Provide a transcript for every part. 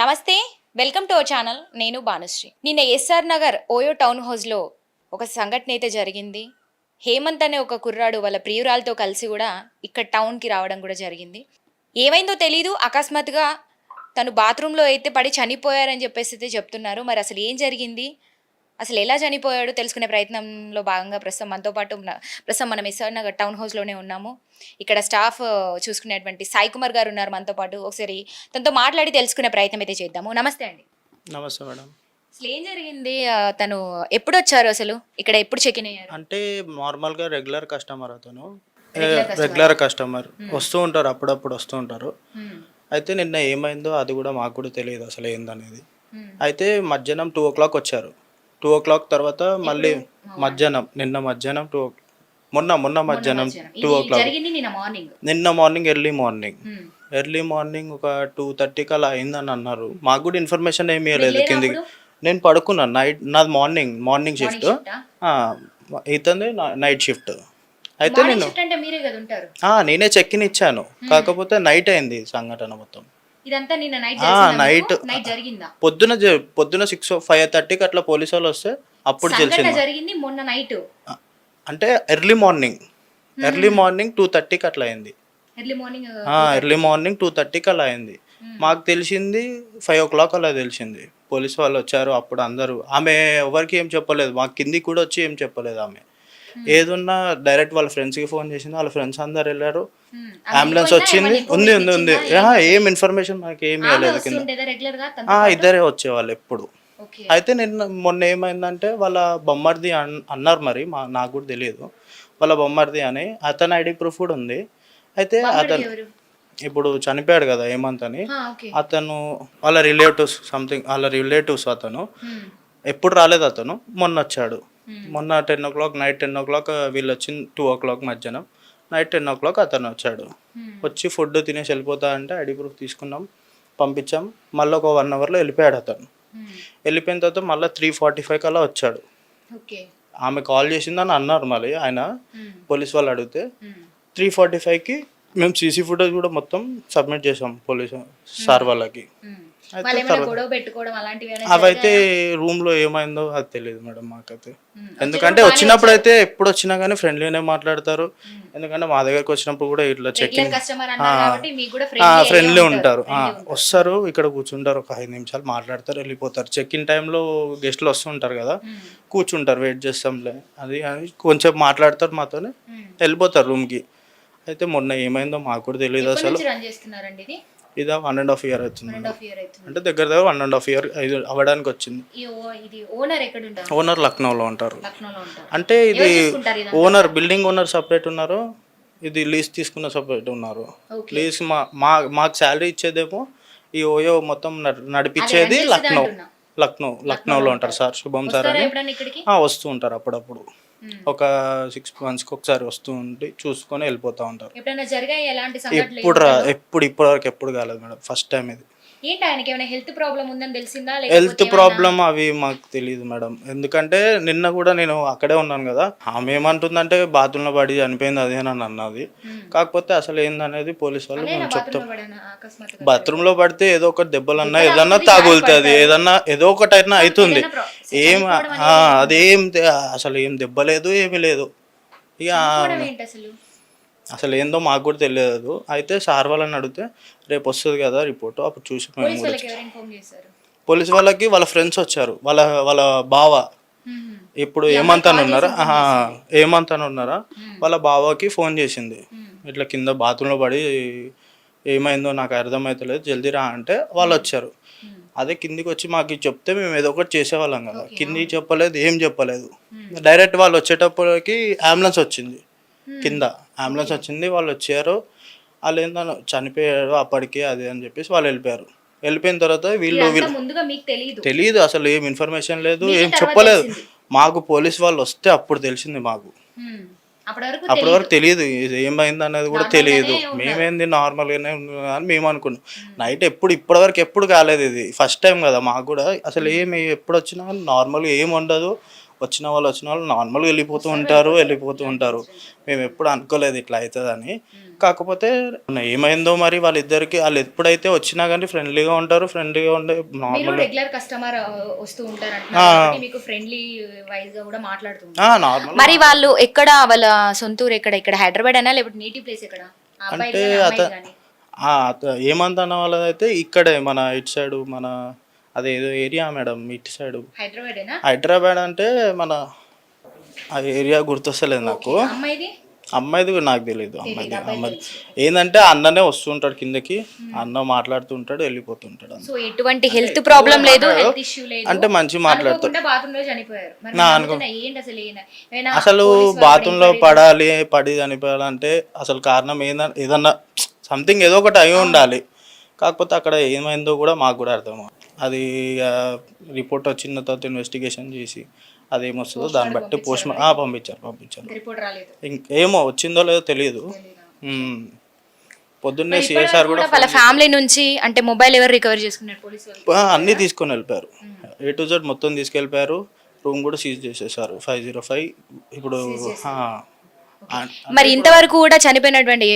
నమస్తే welcome to our channel. నేను భానుశ్రీ నిన్న ఎస్ఆర్ నగర్ ఓయో టౌన్ హౌస్లో ఒక సంఘటన అయితే జరిగింది. హేమంత్ అనే ఒక కుర్రాడు వాళ్ళ ప్రియురాలతో కలిసి కూడా ఇక్కడ టౌన్కి రావడం కూడా జరిగింది. ఏమైందో తెలీదు అకస్మాత్తుగా తను బాత్రూంలో అయితే పడి చనిపోయారని చెప్పేసి అయితే చెప్తున్నారు. మరి అసలు ఏం జరిగింది? అసలు ఎలా చనిపోయాడో తెలుసుకునే ప్రయత్నంలో భాగంగా ప్రస్తుతం మనతో పాటు ప్రస్తుతం మనం ఎస్ఆర్ నగర్ టౌన్ హౌస్లోనే ఉన్నాము. ఇక్కడ స్టాఫ్ చూసుకునేటువంటి సాయి కుమార్ గారు ఉన్నారు మనతో పాటు. ఒకసారి తనతో మాట్లాడి తెలుసుకునే ప్రయత్నం అయితే చేద్దాము. నమస్తే అండి. నమస్తే మేడం. అసలు ఏం జరిగింది? తను ఎప్పుడు వచ్చారు అసలు? ఇక్కడ ఎప్పుడు చెక్ ఇన్ అయ్యారు? అంటే నార్మల్గా రెగ్యులర్ కస్టమర్ అతను. Regular customer. వస్తూ ఉంటారు అప్పుడప్పుడు వస్తూ ఉంటారు. మ్మ్. అయితే నిన్న ఏమైందో అది కూడా మాకు కూడా తెలియదు అసలు ఏందనేది. మ్మ్. అయితే మధ్యాహ్నం టూ ఓ క్లాక్ వచ్చారు. టూ ఓ క్లాక్ తర్వాత మళ్ళీ మధ్యాహ్నం నిన్న మధ్యాహ్నం టూ మొన్న మొన్న మధ్యాహ్నం. టూ ఓ క్లాక్ నిన్న morning early morning. Early morning ఒక టూ థర్టీకి అలా అయిందని అన్నారు. మాకు కూడా ఇన్ఫర్మేషన్ ఏమీ లేదు కిందికి? నేను పడుకున్నాను నైట్ నాది మార్నింగ్ మార్నింగ్ షిఫ్ట్? ఇతంది నైట్ షిఫ్ట్ అయితే నేను నేనే చెక్ ఇన్ ఇచ్చాను కాకపోతే నైట్ అయింది సంఘటన మొత్తం. ఇదంతా నిన్న నైట్ జరిగిందా పొద్దున పొద్దున సిక్స్ ఫైవ్ థర్టీకి అట్లా పోలీసు వాళ్ళు వస్తే అప్పుడు తెలిసింది. జరిగింది మొన్న నైట్ అంటే early morning early morning two థర్టీకి అట్లా అయింది. Early morning early morning two థర్టీకి అలా అయింది. మాకు తెలిసింది ఫైవ్ ఓ క్లాక్ అలా తెలిసింది. పోలీస్ వాళ్ళు వచ్చారు అప్పుడు అందరూ. ఆమె ఎవరికి ఏం చెప్పలేదు మా కిందికి కూడా వచ్చి ఏం చెప్పలేదు ఆమె. ఏదున్నా డైరెక్ట్ వాళ్ళ ఫ్రెండ్స్కి ఫోన్ చేసింది వాళ్ళ ఫ్రెండ్స్ అందరు వెళ్ళారు. అంబులెన్స్ వచ్చింది. ఉంది ఉంది ఉంది. ఏం ఇన్ఫర్మేషన్ మనకి ఏమి ఇవ్వలేదు కింద. ఆ, ఇద్దరే వచ్చేవాళ్ళు ఎప్పుడు. అయితే నిన్న మొన్న ఏమైందంటే వాళ్ళ బొమ్మర్ది అన్- అన్నారు మరి మా నాకు కూడా తెలియదు. వాళ్ళ బొమ్మర్ది అని. అతని ఐడి ప్రూఫ్ కూడా ఉంది. అయితే అతను ఇప్పుడు చనిపోయాడు కదా హేమంత్ అని. ఓకే అతను వాళ్ళ రిలేటివ్స్ సంథింగ్ వాళ్ళ రిలేటివ్స్ అతను. ఎప్పుడు రాలేదు అతను మొన్న వచ్చాడు. మొన్న ten o'clock night ten o'clock వీళ్ళు వచ్చింది టూ ఓ క్లాక్ మధ్యాహ్నం. నైట్ టెన్ ఓ క్లాక్ అతను వచ్చాడు. వచ్చి ఫుడ్ తినేసి వెళ్ళిపోతా అంటే ఐడి ప్రూఫ్ తీసుకున్నాం పంపించాం. మళ్ళీ ఒక వన్ అవర్లో వెళ్ళిపోయాడు అతను. వెళ్ళిపోయిన తర్వాత మళ్ళీ త్రీ ఫార్టీ ఫైవ్ కల్లా వచ్చాడు. ఓకే ఆమె కాల్ చేసిందని అన్నారు మళ్ళీ ఆయన. పోలీస్ వాళ్ళు అడిగితే త్రీ ఫార్టీ ఫైవ్కి మేము సీసీ ఫుటేజ్ కూడా మొత్తం సబ్మిట్ చేసాం పోలీస్ సార్ వాళ్ళకి. వాళ్ళు ఏమైనా గొడవ పెట్టుకోవడం అలాంటివి ఏమైనా అవైతే రూమ్లో ఏమైందో అది తెలియదు మేడం మాకైతే. ఎందుకంటే వచ్చినప్పుడు అయితే ఎప్పుడు వచ్చినా కానీ ఫ్రెండ్లీనే మాట్లాడతారు. ఎందుకంటే మా దగ్గరకు వచ్చినప్పుడు కూడా ఇట్లా కూడా ఫ్రెండ్లీ ఉంటారు వస్తారు ఇక్కడ కూర్చుంటారు ఒక ఐదు నిమిషాలు మాట్లాడతారు వెళ్ళిపోతారు. చెక్ ఇన్ టైంలో గెస్ట్లు వస్తుంటారు కదా కూర్చుంటారు వెయిట్ చేస్తాంలే. అది అని కొంచెం మాట్లాడతారు మాతోనే వెళ్ళిపోతారు రూమ్కి. అయితే మొన్న ఏమైందో మాకు కూడా తెలియదు అసలు. ఇది ఇది వన్ అండ్ హాఫ్ ఇయర్ అవుతుంది. అంటే దగ్గర దగ్గర వన్ అండ్ హాఫ్ ఇయర్ అవ్వడానికి వచ్చింది. ఇది ఓనర్ లక్నోలో ఉంటారు. అంటే ఇది? ఓనర్ బిల్డింగ్ ఓనర్ సపరేట్ ఉన్నారు ఇది లీజ్ తీసుకున్న సపరేట్ ఉన్నారు. లీజ్ మా మా మాకు శాలరీ ఇచ్చేదేమో ఈ ఓయో మొత్తం నడ్- నడిపించేది లక్నో. లక్నో లక్నోలో ఉంటారు సార్ శుభం సార్ అని. వస్తూ ఉంటారు అప్పుడప్పుడు. ఒక సిక్స్ మంత్స్కి ఒకసారి వస్తూ ఉండి చూసుకొని వెళ్ళిపోతూ ఉంటారు. ఎప్పుడైనా జరిగాయి ఎలాంటి సంఘటనలు ఎప్పుడు రా ఎప్పుడు ఇప్పటి వరకు ఎప్పుడు కాలేదు మేడం. ఫస్ట్ టైం ఇది. ఏంటి ఆయనకి ఏమైనా హెల్త్ ప్రాబ్లం ఉందని తెలిసిందా? హెల్త్ ప్రాబ్లం అవి మాకు తెలియదు మేడం. ఎందుకంటే నిన్న కూడా నేను అక్కడే ఉన్నాను కదా. ఆమె ఏమంటుందంటే బాత్రూంలో పడి చనిపోయింది అదే అని అన్నది. కాకపోతే అసలు ఏందనేది పోలీస్ వాళ్ళు మేము చెప్తాం బాత్రూంలో పడితే ఏదో ఒకటి దెబ్బలన్నా ఏదన్నా తగులుతుంది ఏదన్నా ఏదో ఒకటి అయినా అవుతుంది ఏం అదేం అసలు ఏం దెబ్బలేదు ఏమీ లేదు. ఇక అసలు ఏందో మాకు కూడా తెలియదు. అయితే సార్ వాళ్ళని అడిగితే రేపు వస్తుంది కదా రిపోర్ట్ అప్పుడు చూసి మేము పోలీస్ కూడా పోలీస్ వాళ్ళకి వాళ్ళ ఫ్రెండ్స్ వచ్చారు. వాళ్ళ వాళ్ళ బావ. ఇప్పుడు ఏమంత్ అని ఉన్నారా? ఆహా, ఏమంత్ అని ఉన్నారా? వాళ్ళ బావకి ఫోన్ చేసింది. ఇట్లా కింద బాత్రూంలో పడి ఏమైందో నాకు అర్థమవుతలేదు జల్దీ రా అంటే వాళ్ళు వచ్చారు. అదే కిందికి వచ్చి మాకు చెప్తే మేము ఏదో ఒకటి చేసేవాళ్ళం కదా. కిందికి చెప్పలేదు ఏం చెప్పలేదు. డైరెక్ట్ వాళ్ళు వచ్చేటప్పటికి అంబులెన్స్ వచ్చింది. కింద. అంబులెన్స్ వచ్చింది వాళ్ళు వచ్చారు. వాళ్ళు ఏంటో చనిపోయారు అప్పటికే అది అని చెప్పేసి వాళ్ళు వెళ్ళిపోయారు. వెళ్ళిపోయిన తర్వాత వీళ్ళు తెలియదు అసలు ఏం ఇన్ఫర్మేషన్ లేదు ఏం చెప్పలేదు. మాకు పోలీస్ వాళ్ళు వస్తే అప్పుడు తెలిసింది మాకు. అప్పటి వరకు తెలియదు ఇది ఏమైంది అనేది కూడా తెలియదు. మేమేంది నార్మల్గానే అని మేము అనుకున్నాం. నైట్ ఎప్పుడు ఇప్పటి వరకు ఎప్పుడు కాలేదు ఇది. ఫస్ట్ టైం కదా మాకు కూడా. అసలు ఏమి ఎప్పుడు వచ్చినా నార్మల్గా ఏం ఉండదు. వచ్చిన వాళ్ళు వచ్చిన వాళ్ళు నార్మల్గా వెళ్ళిపోతూ ఉంటారు వెళ్ళిపోతూ ఉంటారు. మేము ఎప్పుడు అనుకోలేదు ఇట్లా అవుతుందని. కాకపోతే ఏమైందో మరి వాళ్ళిద్దరికి వాళ్ళు ఎప్పుడైతే వచ్చినా కానీ ఫ్రెండ్లీగా ఉంటారు ఫ్రెండ్లీగా ఉండే నార్మల్ రెగ్యులర్ కస్టమర్ వస్తూ ఉంటారంట మీకు ఫ్రెండ్లీ వైజ్గా కూడా మాట్లాడుతుంటారు. నార్మల్ మరి వాళ్ళు ఎక్కడ వాళ్ళ సొంతూరు ఎక్కడ? ఇక్కడ హైదరాబాద్ అయినా లేకపోతే నేటివ్ ప్లేస్ ఎక్కడ? అంటే ఏమంత అన్న వాళ్ళదైతే ఇక్కడే మన ఇటు సైడ్ మన అదేదో ఏరియా మేడం ఇటు సైడ్. హైదరాబాదేనా? హైదరాబాద్ అంటే మన ఆ ఏరియా గుర్తొస్తలేదు నాకు. అమ్మాయిది? అమ్మాయిది కూడా నాకు తెలియదు అమ్మాయిది అమ్మాయిది. ఏంటంటే అన్ననే వస్తుంటాడు కిందకి అన్న మాట్లాడుతుంటాడు వెళ్ళిపోతుంటాడు. సో ఎటువంటి హెల్త్ ప్రాబ్లం లేదు హెల్త్ ఇష్యూ లేదు. అంటే మంచి మాట్లాడుతాడు అనుకోకుండా బాత్రూమ్లో చనిపోయారు. మరి నా నేను అనుకో- అడుగుతున్నా, ఏంటి అసలు ఏనా- ఏమైనా అసలు పోలీస్ వాళ్ళు బాత్రూంలో enquiry పడాలి పడి చనిపోయాలంటే అసలు కారణం ఏందని ఏదన్నా సంథింగ్ ఏదో ఒకటి అయి ఉండాలి. కాకపోతే అక్కడ ఏమైందో కూడా మాకు కూడా అర్థం. అది రిపోర్ట్ వచ్చిన తర్వాత ఇన్వెస్టిగేషన్ చేసి అది ఏమొస్తుందో దాన్ని బట్టి పోస్ట్ పంపించారు పంపించారు. రిపోర్ట్ రాలేదు. ఇంక ఏమో వచ్చిందో లేదో తెలియదు. పొద్దున్నే సిఎస్ఆర్ కూడా వాళ్ళ ఫ్యామిలీ నుంచి అంటే మొబైల్ ఎవరు రికవర్ చేసుకున్నారు? అన్నీ తీసుకొని వెళ్ళిపోయారు. ఏ టు జెడ్ మొత్తం తీసుకెళ్ళిపోయారు. రూమ్ కూడా సీజ్ చేసేసారు. ఫైవ్ జీరో ఫైవ్ ఇప్పుడు మరి ఇంతవరకు కూడా చనిపోయినటువంటి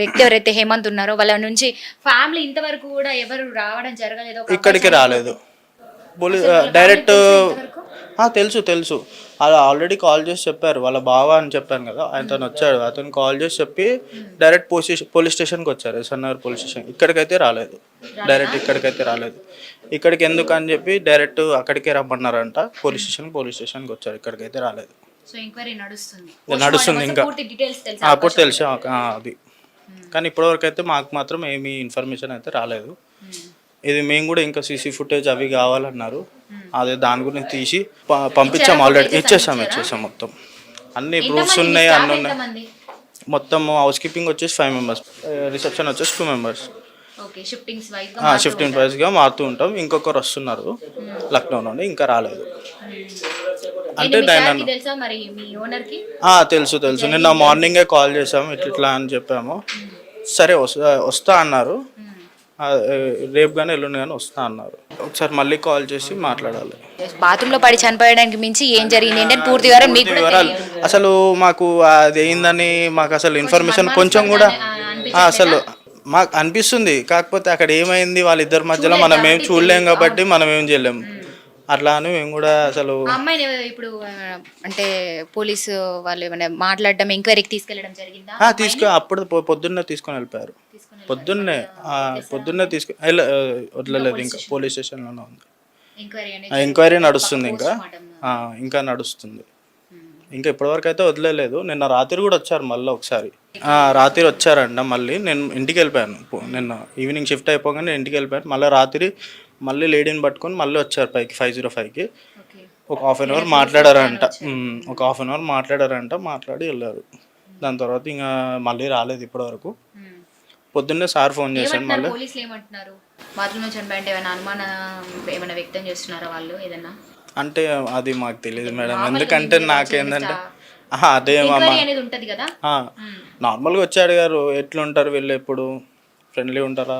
వ్యక్తి ఎవరైతే హేమంత్ ఉన్నారో వాళ్ళ నుంచి ఫ్యామిలీ ఇంతవరకు కూడా ఎవరు రావడం జరగలేదు ఇక్కడికి రాలేదు. డైరెక్ట్ తెలుసు తెలుసు అలా ఆల్రెడీ కాల్ చేసి చెప్పారు వాళ్ళ బావ అని చెప్పాను కదా అతను వచ్చాడు. అతను కాల్ చేసి చెప్పి డైరెక్ట్ పోలీస్ పోలీస్ స్టేషన్కి వచ్చారు ఎస్ఎన్ఆర్ పోలీస్ స్టేషన్. ఇక్కడికైతే రాలేదు. డైరెక్ట్ ఇక్కడికైతే రాలేదు. ఇక్కడికి ఎందుకు అని చెప్పి డైరెక్ట్ అక్కడికే రమ్మన్నారంట పోలీస్ స్టేషన్ పోలీస్ స్టేషన్కి వచ్చారు ఇక్కడికైతే రాలేదు. సో ఎంక్వైరీ నడుస్తుంది. నడుస్తుంది ఇంకా. పూర్తి తెలుసా అది. కానీ ఇప్పటివరకు అయితే మాకు మాత్రం ఏమీ ఇన్ఫర్మేషన్ అయితే రాలేదు. ఇది మేము కూడా ఇంకా సీసీ ఫుటేజ్ అవి కావాలన్నారు. అదే దాని గురించి తీసి ప- పంపించాం ఆల్రెడీ ఇచ్చేసాం ఇచ్చేసాం మొత్తం. అన్ని ప్రూఫ్స్ ఉన్నాయి అన్నీ ఉన్నాయి. మొత్తం హౌస్ కీపింగ్ వచ్చేసి ఫైవ్ మెంబర్స్ రిసెప్షన్ వచ్చేసి టూ మెంబర్స్ ఓకే షిఫ్టింగ్స్ వైజ్గా షిఫ్టీన్ ప్రైస్గా మారుతూ ఉంటాం. ఇంకొకరు వస్తున్నారు. లక్నో నుండి ఇంకా రాలేదు. అంటే మీ నైన్ సార్కి తెలుసా మరి మీ ఓనర్కి ఆ, తెలుసు తెలుసు. నిన్న మార్నింగే కాల్ చేసాము ఇట్లా ఇట్లా అని చెప్పాము. సరే వస్తా వస్తా అన్నారు. ఆ, ఏ, రేపు కానీ ఎల్లుండి కానీ వస్తా అన్నారు. ఒకసారి మళ్ళీ కాల్ చేసి మాట్లాడాలి. బాత్రూమ్లో పడి చనిపోయడానికి మించి ఏం జరిగింది? ఏంటని పూర్తి వివరం మీకు కూడా వివరాలు అసలు మాకు అది ఏందని మాకు అసలు ఇన్ఫర్మేషన్ కొంచెం కూడా ఆ, అసలు మాకు అనిపిస్తుంది. కాకపోతే అక్కడ ఏమైంది? వాళ్ళిద్దరి మధ్యలో మనం ఏం చూడలేం కాబట్టి మనం ఏం చేయలేం. అట్లా అని మేము కూడా అసలు అమ్మాయిని ఇప్పుడు అంటే పోలీసు వాళ్ళు ఏమైనా మాట్లాడడం ఎంక్వైరీకి తీసుకెళ్ళడం జరిగిందా? తీసుకు అప్పుడు పొద్దున్నే తీసుకొని వెళ్ళిపోయారు. పొద్దున్నే పొద్దున్నే తీసుకు వదలలేదు ఇంకా పోలీస్ స్టేషన్లోనే ఉంది. ఎంక్వైరీ నడుస్తుంది ఇంకా. ఇంకా నడుస్తుంది. ఇంకా ఇప్పటివరకు అయితే వదిలేదు నిన్న రాత్రి కూడా వచ్చారు మళ్ళీ ఒకసారి. రాత్రి వచ్చారంట మళ్ళీ. నేను ఇంటికి వెళ్ళిపోయాను. నిన్న ఈవినింగ్ షిఫ్ట్ అయిపోగానే ఇంటికి వెళ్ళిపోయాను. మళ్ళీ రాత్రి మళ్ళీ లేడీని పట్టుకొని మళ్ళీ వచ్చారు పైకి ఫైవ్ జీరో ఫైవ్కి ఒక హాఫ్ అన్ అవర్ మాట్లాడారంట. ఒక హాఫ్ అన్ అవర్ మాట్లాడారంట మాట్లాడి వెళ్ళారు. దాని తర్వాత ఇంకా మళ్ళీ రాలేదు ఇప్పటివరకు. పొద్దున్నే సార్ ఫోన్ చేశాను మళ్ళీ. అంటే అది మాకు తెలియదు మేడం. ఎందుకంటే నాకేందంటే అదే నార్మల్గా వచ్చి అడిగారు ఎట్లుంటారు వీళ్ళు ఎప్పుడు? ఫ్రెండ్లీ ఉంటారా?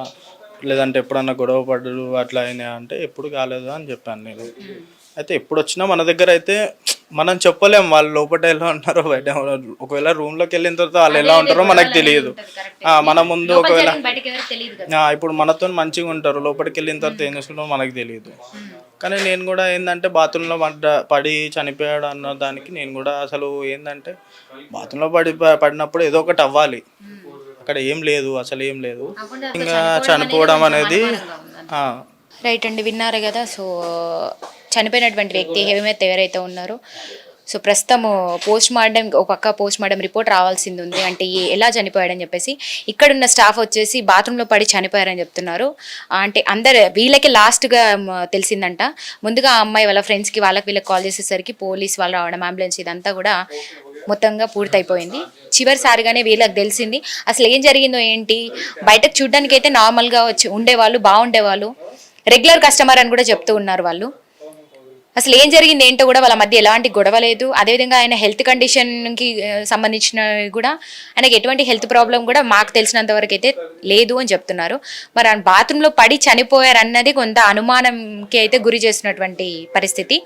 లేదంటే ఎప్పుడన్నా గొడవ పడ్డరు అట్లా అయినాయా అంటే ఎప్పుడు కాలేదు అని చెప్పాను నేను. అయితే ఎప్పుడు వచ్చినా మన దగ్గర అయితే మనం చెప్పలేం వాళ్ళు లోపల ఎలా ఉంటారో బయట. ఒకవేళ రూమ్లోకి వెళ్ళిన తర్వాత వాళ్ళు ఎలా ఉంటారో మనకు తెలియదు. మన ముందు ఒకవేళ ఇప్పుడు మనతో మంచిగా ఉంటారు లోపలికి వెళ్ళిన తర్వాత ఏం చేసుకుంటారో మనకు తెలియదు. కానీ నేను కూడా ఏంటంటే బాత్రూంలో పడ్డ పడి చనిపోయాడు అన్న దానికి నేను కూడా అసలు ఏంటంటే బాత్రూంలో పడి పడినప్పుడు ఏదో ఒకటి అవ్వాలి. అక్కడ ఏం లేదు అసలు ఏం లేదు. ఇంకా చనిపోవడం అనేది ఆ, రైట్ అండి విన్నారు కదా. సో చనిపోయినటువంటి వ్యక్తి హేమత్ ఎవరైతే ఉన్నారో సో ప్రస్తుతం పోస్ట్ మార్టం ఒక పక్క పోస్ట్ మార్టం రిపోర్ట్ రావాల్సింది ఉంది అంటే ఎలా చనిపోయాడని చెప్పేసి ఇక్కడున్న స్టాఫ్ వచ్చేసి బాత్రూంలో పడి చనిపోయారని చెప్తున్నారు. అంటే అందరు వీళ్ళకి లాస్ట్గా తెలిసిందంట. ముందుగా ఆ అమ్మాయి వాళ్ళ ఫ్రెండ్స్కి వాళ్ళకి వీళ్ళకి కాల్ చేసేసరికి పోలీస్ వాళ్ళు రావడం అంబులెన్స్ ఇదంతా కూడా మొత్తంగా పూర్తయిపోయింది. చివరిసారిగానే వీళ్ళకి తెలిసింది. అసలు ఏం జరిగిందో ఏంటి? బయటకు చూడడానికి అయితే నార్మల్గా వచ్చి ఉండేవాళ్ళు బాగుండేవాళ్ళు. రెగ్యులర్ కస్టమర్ అని కూడా చెప్తూ ఉన్నారు వాళ్ళు. అసలు ఏం జరిగింది ఏంటో కూడా వాళ్ళ మధ్య ఎలాంటి గొడవ లేదు. అదేవిధంగా ఆయన హెల్త్ కండిషన్కి సంబంధించిన కూడా ఆయనకి ఎటువంటి హెల్త్ ప్రాబ్లం కూడా మాకు తెలిసినంత వరకు అయితే లేదు అని చెప్తున్నారు. మరి ఆయన బాత్రూంలో పడి చనిపోయారన్నది కొంత అనుమానంకి అయితే గురి చేసినటువంటి పరిస్థితి.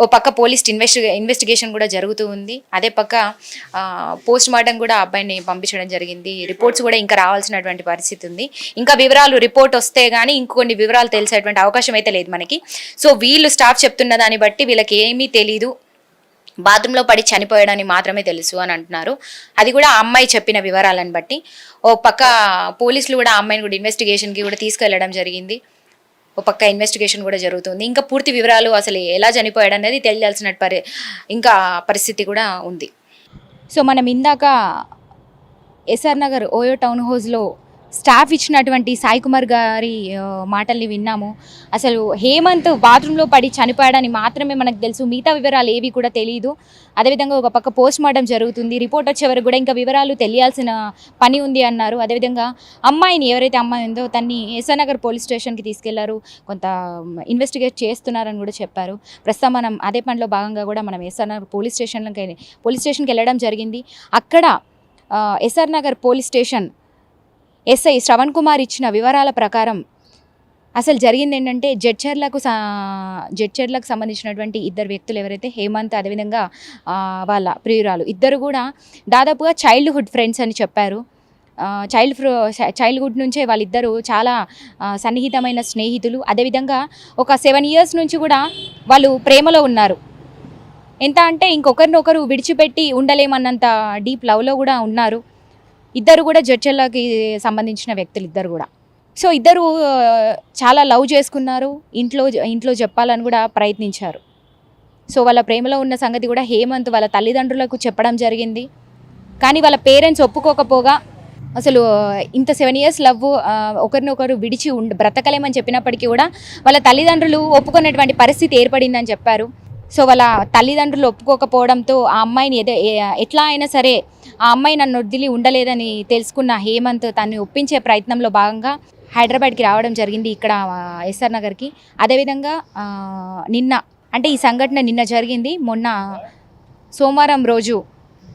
ఓ పక్క పోలీస్ ఇన్వెస్టిగే ఇన్వెస్టిగేషన్ కూడా జరుగుతూ ఉంది. అదే పక్క పోస్ట్ మార్టం కూడా అబ్బాయిని పంపించడం జరిగింది. రిపోర్ట్స్ కూడా ఇంకా రావాల్సినటువంటి పరిస్థితి ఉంది. ఇంకా వివరాలు రిపోర్ట్ వస్తే గానీ ఇంకొన్ని వివరాలు తెలిసేటువంటి అవకాశం అయితే లేదు మనకి. సో వీళ్ళు స్టాఫ్ చెప్తున్న దాన్ని బట్టి వీళ్ళకి ఏమీ తెలీదు. బాత్రూంలో పడి చనిపోయాడని మాత్రమే తెలుసు అని అంటున్నారు. అది కూడా ఆ అమ్మాయి చెప్పిన వివరాలను బట్టి. ఓ పక్క పోలీసులు కూడా ఆ అమ్మాయిని కూడా ఇన్వెస్టిగేషన్కి కూడా తీసుకెళ్ళడం జరిగింది. ఓ పక్క ఇన్వెస్టిగేషన్ కూడా జరుగుతుంది. ఇంకా పూర్తి వివరాలు అసలు ఎలా చనిపోయాడు అనేది తెలియాల్సిన పరి ఇంకా పరిస్థితి కూడా ఉంది. సో మనం ఇందాక ఎస్ఆర్ నగర్ ఓయో టౌన్ హౌస్లో స్టాఫ్ ఇచ్చినటువంటి సాయి కుమార్ గారి మాటల్ని విన్నాము. అసలు హేమంత్ బాత్రూంలో పడి చనిపోయాడని మాత్రమే మనకు తెలుసు. మిగతా వివరాలు ఏవి కూడా తెలియదు అదేవిధంగా ఒక పక్క పోస్ట్ మార్టం జరుగుతుంది. రిపోర్ట్ వచ్చే వరకు కూడా ఇంకా వివరాలు తెలియాల్సిన పని ఉంది అన్నారు. అదేవిధంగా అమ్మాయిని ఎవరైతే అమ్మాయి ఉందో తన్ని ఎస్ఆర్ నగర్ పోలీస్ స్టేషన్కి తీసుకెళ్ళారు. కొంత ఇన్వెస్టిగేట్ చేస్తున్నారని కూడా చెప్పారు. ప్రస్తుతం మనం అదే పనిలో భాగంగా కూడా మనం ఎస్ఆర్ నగర్ పోలీస్ స్టేషన్కి పోలీస్ స్టేషన్కి వెళ్ళడం జరిగింది. అక్కడ SR Nagar police station SI Shravan Kumar ఇచ్చిన వివరాల ప్రకారం అసలు జరిగింది ఏంటంటే జడ్చర్లకు జడ్చర్లకు సంబంధించినటువంటి ఇద్దరు వ్యక్తులు ఎవరైతే హేమంత్ అదేవిధంగా వాళ్ళ ప్రియురాలు ఇద్దరు కూడా దాదాపుగా చైల్డ్హుడ్ ఫ్రెండ్స్ అని చెప్పారు. చైల్డ్ ఫ్రో చైల్డ్హుడ్ నుంచే వాళ్ళిద్దరూ చాలా సన్నిహితమైన స్నేహితులు. అదేవిధంగా ఒక సెవెన్ ఇయర్స్ నుంచి కూడా వాళ్ళు ప్రేమలో ఉన్నారు. ఎంత అంటే ఇంకొకరినొకరు విడిచిపెట్టి ఉండలేమన్నంత డీప్ లవ్లో కూడా ఉన్నారు. ఇద్దరు కూడా జడ్చర్లకి సంబంధించిన వ్యక్తులు ఇద్దరు కూడా. సో ఇద్దరు చాలా లవ్ చేసుకున్నారు. ఇంట్లో ఇంట్లో చెప్పాలని కూడా ప్రయత్నించారు. సో వాళ్ళ ప్రేమలో ఉన్న సంగతి కూడా హేమంత్ వాళ్ళ తల్లిదండ్రులకు చెప్పడం జరిగింది. కానీ వాళ్ళ పేరెంట్స్ ఒప్పుకోకపోగా అసలు ఇంత సెవెన్ ఇయర్స్ లవ్ ఒకరినొకరు విడిచి ఉండి బ్రతకలేమని చెప్పినప్పటికీ కూడా వాళ్ళ తల్లిదండ్రులు ఒప్పుకునేటువంటి పరిస్థితి ఏర్పడిందని చెప్పారు. సో వాళ్ళ తల్లిదండ్రులు ఒప్పుకోకపోవడంతో ఆ అమ్మాయిని ఎద ఎట్లా అయినా సరే ఆ అమ్మాయి నన్ను వదిలి ఉండలేదని తెలుసుకున్న హేమంత్ తను ఒప్పించే ప్రయత్నంలో భాగంగా హైదరాబాద్కి రావడం జరిగింది ఇక్కడ ఎస్ఆర్ నగర్కి. అదేవిధంగా నిన్న అంటే ఈ సంఘటన నిన్న జరిగింది. మొన్న సోమవారం రోజు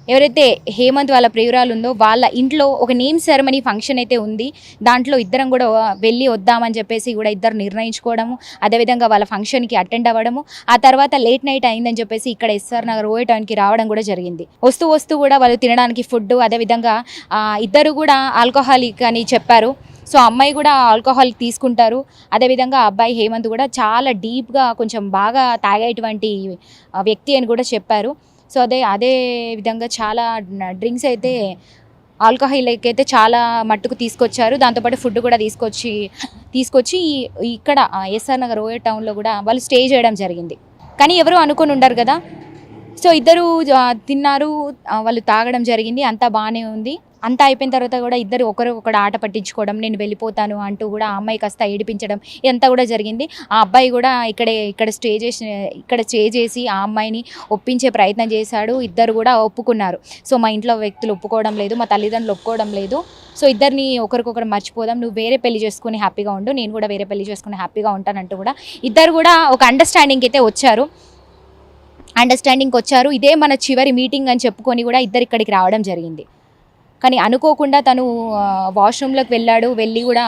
ఎవరైతే హేమంత్ వాళ్ళ ప్రియురాలు ఉందో వాళ్ళ ఇంట్లో ఒక నేమ్ సెరమనీ ఫంక్షన్ అయితే ఉంది. దాంట్లో ఇద్దరం కూడా వెళ్ళి వద్దామని చెప్పేసి కూడా ఇద్దరు నిర్ణయించుకోవడము అదేవిధంగా వాళ్ళ ఫంక్షన్కి అటెండ్ అవ్వడము ఆ తర్వాత లేట్ నైట్ అయిందని చెప్పేసి ఇక్కడ ఎస్ఆర్ నగర్ ఓయే టౌన్కి రావడం కూడా జరిగింది. వస్తూ వస్తూ కూడా వాళ్ళు తినడానికి ఫుడ్ అదేవిధంగా ఇద్దరు కూడా ఆల్కహాలిక్ అని చెప్పారు. సో అమ్మాయి కూడా ఆల్కహాల్ తీసుకుంటారు. అదేవిధంగా అబ్బాయి హేమంత్ కూడా చాలా డీప్గా కొంచెం బాగా తాగేటువంటి వ్యక్తి అని కూడా చెప్పారు. సో అదే అదే విధంగా చాలా డ్రింక్స్ అయితే ఆల్కహాలిక్ అయితే చాలా మట్టుకు తీసుకొచ్చారు. దాంతోపాటు ఫుడ్ కూడా తీసుకొచ్చి తీసుకొచ్చి ఇక్కడ ఎస్ఆర్ నగర్ ఓయే టౌన్లో కూడా వాళ్ళు స్టే చేయడం జరిగింది. కానీ ఎవరు అనుకొని ఉండరు కదా. సో ఇద్దరు తిన్నారు వాళ్ళు తాగడం జరిగింది. అంతా బాగానే ఉంది. అంతా అయిపోయిన తర్వాత కూడా ఇద్దరు ఒకరు ఆట పట్టించుకోవడం నేను వెళ్ళిపోతాను అంటూ కూడా ఆ అమ్మాయి కాస్త ఏడిపించడం ఇదంతా కూడా జరిగింది. ఆ అబ్బాయి కూడా ఇక్కడే ఇక్కడ స్టే చేసి ఇక్కడ స్టే చేసి ఆ అమ్మాయిని ఒప్పించే ప్రయత్నం చేశాడు. ఇద్దరు కూడా ఒప్పుకున్నారు. సో మా ఇంట్లో వ్యక్తులు ఒప్పుకోవడం లేదు మా తల్లిదండ్రులు ఒప్పుకోవడం లేదు. సో ఇద్దరిని ఒకరికొకరు మర్చిపోదాం నువ్వు వేరే పెళ్ళి చేసుకుని హ్యాపీగా ఉండు నేను కూడా వేరే పెళ్ళి చేసుకుని హ్యాపీగా ఉంటానంటూ కూడా ఇద్దరు కూడా ఒక అండర్స్టాండింగ్ అయితే వచ్చారు. అండర్స్టాండింగ్కి వచ్చారు. ఇదే మన చివరి మీటింగ్ అని చెప్పుకొని కూడా ఇద్దరు ఇక్కడికి రావడం జరిగింది. కానీ అనుకోకుండా తను వాష్రూమ్లోకి వెళ్ళాడు వెళ్ళి కూడా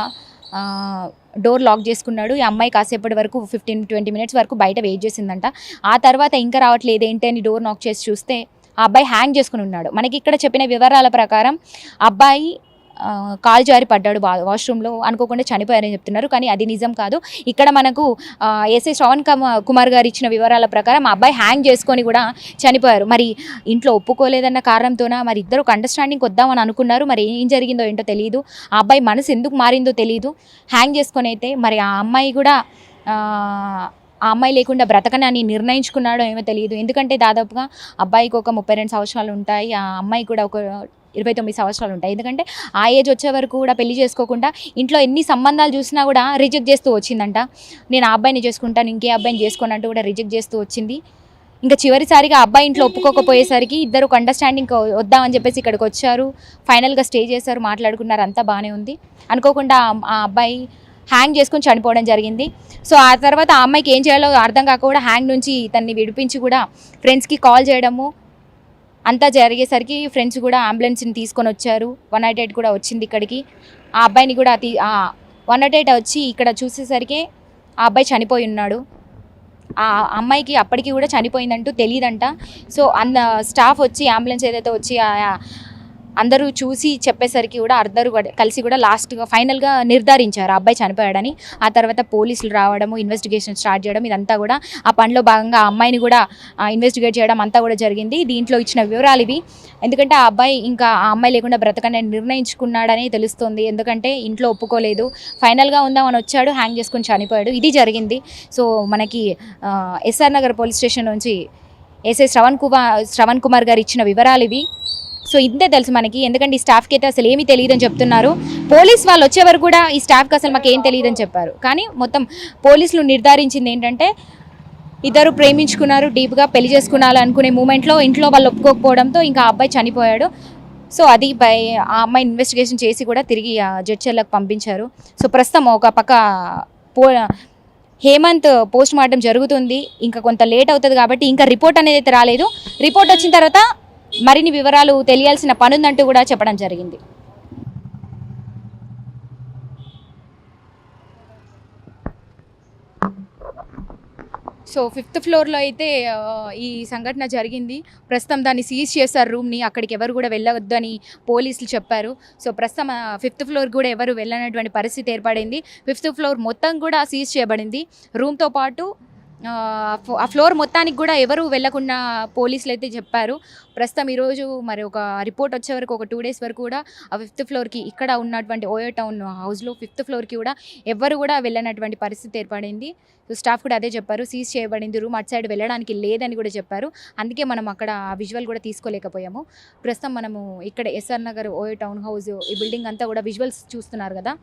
డోర్ లాక్ చేసుకున్నాడు. ఈ అమ్మాయి కాసేపటి వరకు ఫిఫ్టీన్ ట్వంటీ మినిట్స్ వరకు బయట వెయిట్ చేసిందంట. ఆ తర్వాత ఇంకా రావట్లేదు ఏంటి అని డోర్ నాక్ చేసి చూస్తే ఆ అబ్బాయి హ్యాంగ్ చేసుకుని ఉన్నాడు. మనకి ఇక్కడ చెప్పిన వివరాల ప్రకారం అబ్బాయి కాలు జారి పడ్డాడు బా వాష్రూమ్లో. అనుకోకుండా చనిపోయారని చెప్తున్నారు. కానీ అది నిజం కాదు. ఇక్కడ మనకు ఎస్ఐ శ్రవణ్ కమ- కుమార్ గారు ఇచ్చిన వివరాల ప్రకారం ఆ అబ్బాయి హ్యాంగ్ చేసుకొని కూడా చనిపోయారు. మరి ఇంట్లో ఒప్పుకోలేదన్న కారణంతోన? మరి ఇద్దరు ఒక అండర్స్టాండింగ్ వద్దామని అనుకున్నారు. మరి ఏం జరిగిందో ఏంటో తెలియదు ఆ అబ్బాయి మనసు ఎందుకు మారిందో తెలియదు హ్యాంగ్ చేసుకొని అయితే మరి ఆ అమ్మాయి కూడా ఆ, ఆ అమ్మాయి లేకుండా బ్రతకనని నిర్ణయించుకున్నాడో ఏమో తెలియదు ఎందుకంటే దాదాపుగా అబ్బాయికి ఒక ముప్పై రెండు సంవత్సరాలు ఉంటాయి. ఆ అమ్మాయి కూడా ఒక ఇరవై తొమ్మిది సంవత్సరాలు ఉంటాయి ఎందుకంటే ఆ ఏజ్ వచ్చే వరకు కూడా పెళ్ళి చేసుకోకుండా ఇంట్లో ఎన్ని సంబంధాలు చూసినా కూడా రిజెక్ట్ చేస్తూ వచ్చిందంట. నేను ఆ అబ్బాయిని చేసుకుంటాను ఇంకే అబ్బాయిని చేసుకోనంటూ కూడా రిజెక్ట్ చేస్తూ వచ్చింది. ఇంకా చివరిసారిగా ఆ అబ్బాయి ఇంట్లో ఒప్పుకోకపోయేసరికి ఇద్దరు ఒక అండర్స్టాండింగ్ వద్దామని చెప్పేసి ఇక్కడికి వచ్చారు. ఫైనల్గా స్టే చేశారు మాట్లాడుకున్నారు అంతా బాగానే ఉంది. అనుకోకుండా ఆ- అబ్బాయి హ్యాంగ్ చేసుకొని చనిపోవడం జరిగింది. సో ఆ తర్వాత ఆ అమ్మాయికి ఏం చేయాలో అర్థం కాక కూడా హ్యాంగ్ నుంచి తన్ని విడిపించి కూడా ఫ్రెండ్స్కి కాల్ చేయడము అంతా జరిగేసరికి ఫ్రెండ్స్ కూడా అంబులెన్స్ని తీసుకొని వచ్చారు. వన్ నాట్ ఎయిట్ కూడా వచ్చింది ఇక్కడికి. ఆ అబ్బాయిని కూడా వన్ నాట్ ఎయిట్ వచ్చి ఇక్కడ చూసేసరికి ఆ అబ్బాయి చనిపోయి ఉన్నాడు. ఆ అమ్మాయికి అప్పటికి కూడా చనిపోయిందంటూ తెలియదంట సో అన్న స్టాఫ్ వచ్చి అంబులెన్స్ ఏదైతే వచ్చి అందరూ చూసి చెప్పేసరికి కూడా అందరూ కూడా కలిసి కూడా లాస్ట్గా ఫైనల్గా నిర్ధారించారు. ఆ అబ్బాయి చనిపోయాడని ఆ తర్వాత పోలీసులు రావడము ఇన్వెస్టిగేషన్ స్టార్ట్ చేయడం ఇదంతా కూడా ఆ పనిలో భాగంగా ఆ అమ్మాయిని కూడా ఇన్వెస్టిగేట్ చేయడం అంతా కూడా జరిగింది. దీంట్లో ఇచ్చిన వివరాలు ఇవి. ఎందుకంటే ఆ అబ్బాయి ఇంకా ఆ అమ్మాయి లేకుండా బ్రతకని నిర్ణయించుకున్నాడని తెలుస్తుంది. ఎందుకంటే ఇంట్లో ఒప్పుకోలేదు. ఫైనల్గా ఉందామని వచ్చాడు హ్యాంగ్ చేసుకుని చనిపోయాడు. ఇది జరిగింది. సో మనకి ఎస్ఆర్ నగర్ పోలీస్ స్టేషన్ నుంచి ఎస్ఐ శ్రవణ్ కుమార్ శ్రవణ్ కుమార్ గారు ఇచ్చిన వివరాలు ఇవి. సో ఇంతే తెలుసు మనకి. ఎందుకంటే ఈ స్టాఫ్కి అయితే అసలు ఏమీ తెలియదని చెప్తున్నారు. పోలీస్ వాళ్ళు వచ్చే కూడా ఈ స్టాఫ్కి అసలు మాకు ఏం తెలియదని చెప్పారు. కానీ మొత్తం పోలీసులు నిర్ధారించింది ఏంటంటే ఇద్దరు ప్రేమించుకున్నారు డీప్గా పెళ్ళి చేసుకున్నారు అనుకునే మూమెంట్లో ఇంట్లో వాళ్ళు ఒప్పుకోకపోవడంతో ఇంకా ఆ అబ్బాయి చనిపోయాడు. సో అది బై ఆ అమ్మాయి ఇన్వెస్టిగేషన్ చేసి కూడా తిరిగి జడ్చర్లకు పంపించారు. సో ప్రస్తుతం ఒక పక్క పో హేమంత్ పోస్ట్ మార్టం జరుగుతుంది. ఇంకా కొంత లేట్ అవుతుంది కాబట్టి ఇంకా రిపోర్ట్ అనేది అయితే రాలేదు. రిపోర్ట్ వచ్చిన తర్వాత మరిన్ని వివరాలు తెలియాల్సిన పని ఉందంటూ కూడా చెప్పడం జరిగింది. సో ఫిఫ్త్ ఫ్లోర్లో అయితే ఈ సంఘటన జరిగింది. ప్రస్తుతం దాన్ని సీజ్ చేశారు రూమ్ని. అక్కడికి ఎవరు కూడా వెళ్ళొద్దని పోలీసులు చెప్పారు. సో ప్రస్తుతం ఫిఫ్త్ ఫ్లోర్ కూడా ఎవరు వెళ్ళనటువంటి పరిస్థితి ఏర్పడింది. ఫిఫ్త్ ఫ్లోర్ మొత్తం కూడా సీజ్ చేయబడింది. రూమ్తో పాటు ఆ, ఫ్లోర్ మొత్తానికి కూడా ఎవరు వెళ్ళకుండా పోలీసులు అయితే చెప్పారు. ప్రస్తుతం ఈరోజు మరి ఒక రిపోర్ట్ వచ్చే వరకు ఒక టూ డేస్ వరకు కూడా ఆ ఫిఫ్త్ ఫ్లోర్కి ఇక్కడ ఉన్నటువంటి ఓయో టౌన్ హౌస్లో ఫిఫ్త్ ఫ్లోర్కి కూడా ఎవరు కూడా వెళ్ళనటువంటి పరిస్థితి ఏర్పడింది. సో స్టాఫ్ కూడా అదే చెప్పారు. సీజ్ చేయబడింది రూమ్ అటు సైడ్ వెళ్ళడానికి లేదని కూడా చెప్పారు. అందుకే మనం అక్కడ ఆ విజువల్ కూడా తీసుకోలేకపోయాము. ప్రస్తుతం మనము ఇక్కడ SR Nagar OYO town house ఈ బిల్డింగ్ అంతా కూడా విజువల్స్ చూస్తున్నారు కదా.